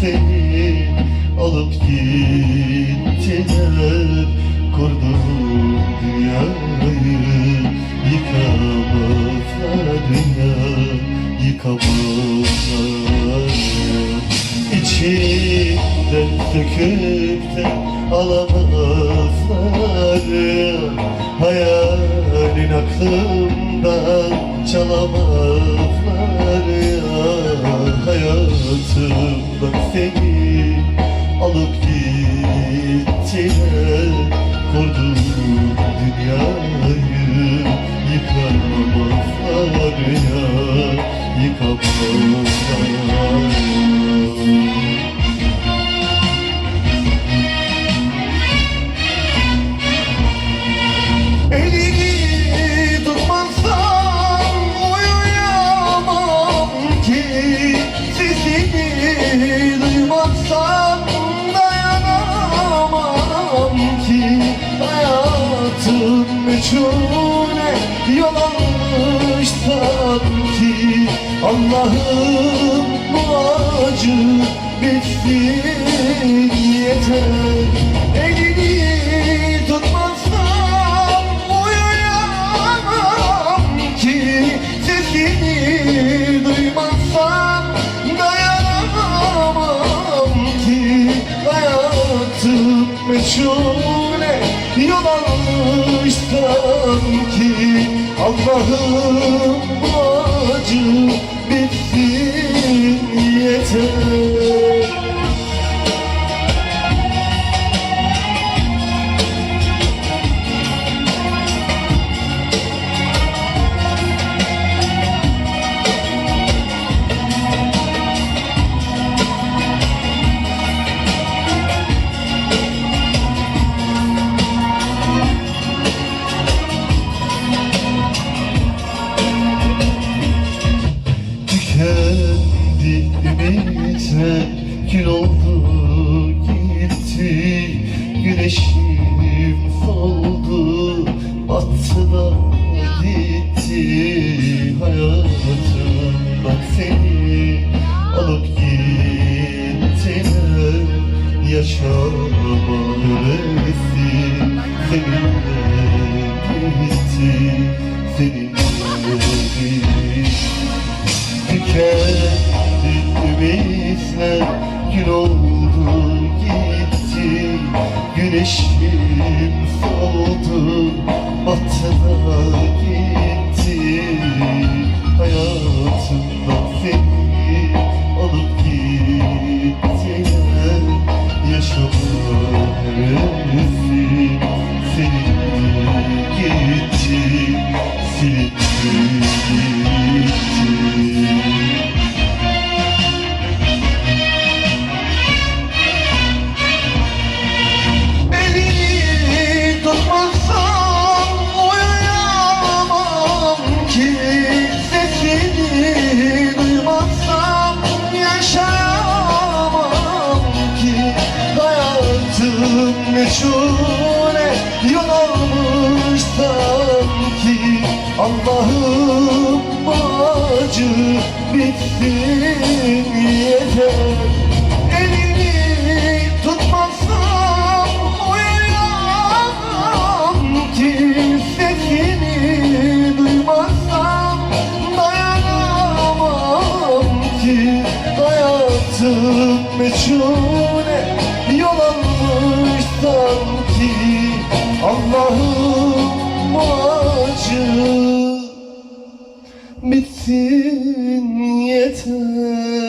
seni alıp gittiler. Kurduğum dünyayı yıkamazlar ya Yıkamazlar ya İçinden söküp de alamazlar. Ya Hayalin aklımdan seni alıp gittiler Kurduğum dünyayı yıkamazlar ya Yıkamazlar Meçhule yol almış sanki Allah'ım bu acı bitsin yeter. Elini meçhule yol almış sanki Allah'ım acı bitsin yeter Kül oldu gitti. Güneşim soldu Battı gitti. Hayatımdan seni Alıp gittiler Yaşama hevesi Seninle oldu gitti Güneşim soldu Battı da gitti Meşhule yol almış sanki. Allah'ım acı bitsin yeter. Elini tutmazsam uyuyamam ki Sesini duymazsam dayanamam ki. Hayatım almış sanki Allah'ım acı bitsin yeter